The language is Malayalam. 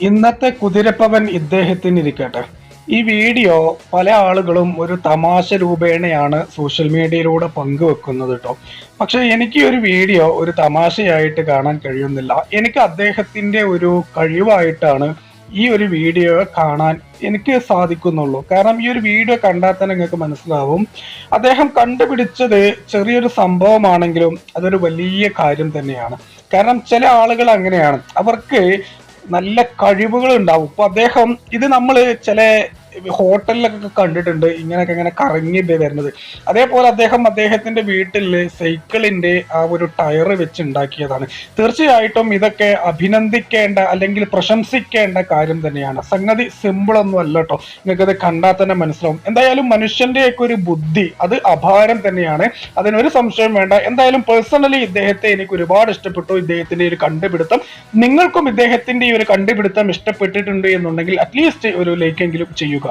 ഇന്നത്തെ കുതിരപ്പവൻ ഇദ്ദേഹത്തിന് ഇരിക്കട്ടെ ഈ വീഡിയോ പല ആളുകളും ഒരു തമാശ രൂപേണയാണ് സോഷ്യൽ മീഡിയയിലൂടെ പങ്കുവെക്കുന്നത് കേട്ടോ പക്ഷെ എനിക്ക് ഒരു വീഡിയോ ഒരു തമാശയായിട്ട് കാണാൻ കഴിയുന്നില്ല. എനിക്ക് അദ്ദേഹത്തിന്റെ ഒരു കഴിവായിട്ടാണ് ഈ ഒരു വീഡിയോ കാണാൻ എനിക്ക് സാധിക്കുന്നുള്ളൂ. കാരണം ഈ ഒരു വീഡിയോ കണ്ടാൽ തന്നെ നിങ്ങൾക്ക് മനസ്സിലാവും. അദ്ദേഹം കണ്ടുപിടിച്ചത് ചെറിയൊരു സംഭവമാണെങ്കിലും അതൊരു വലിയ കാര്യം തന്നെയാണ്. കാരണം ചില ആളുകൾ അങ്ങനെയാണ്. അവർക്ക് നല്ല കഴിവുകൾ ഉണ്ടാവും ഇപ്പൊ അദ്ദേഹം ഇത് നമ്മൾ ചില ഹോട്ടലിലൊക്കെ കണ്ടിട്ടുണ്ട് ഇങ്ങനെയൊക്കെ ഇങ്ങനെ കറങ്ങി വരുന്നത്. അതേപോലെ അദ്ദേഹം അദ്ദേഹത്തിന്റെ വീട്ടിൽ സൈക്കിളിന്റെ ആ ഒരു ടയർ വെച്ച് ഉണ്ടാക്കിയതാണ്. തീർച്ചയായിട്ടും ഇതൊക്കെ അഭിനന്ദിക്കേണ്ട അല്ലെങ്കിൽ പ്രശംസിക്കേണ്ട കാര്യം തന്നെയാണ്. സംഗതി സിമ്പിൾ ഒന്നും അല്ല കേട്ടോ നിങ്ങൾക്കത് കണ്ടാൽ തന്നെ മനസ്സിലാവും. എന്തായാലും മനുഷ്യന്റെയൊക്കെ ഒരു ബുദ്ധി അത് അപാരം തന്നെയാണ്. അതിനൊരു സംശയം വേണ്ട. എന്തായാലും പേഴ്സണലി ഇദ്ദേഹത്തെ എനിക്ക് ഒരുപാട് ഇഷ്ടപ്പെട്ടു. ഇദ്ദേഹത്തിന്റെ ഒരു കണ്ടുപിടുത്തം. നിങ്ങൾക്കും ഇദ്ദേഹത്തിന്റെ ഈ ഒരു കണ്ടുപിടുത്തം ഇഷ്ടപ്പെട്ടിട്ടുണ്ട് എന്നുണ്ടെങ്കിൽ അറ്റ്ലീസ്റ്റ് ഒരു ലൈക്കെങ്കിലും ചെയ്യുക.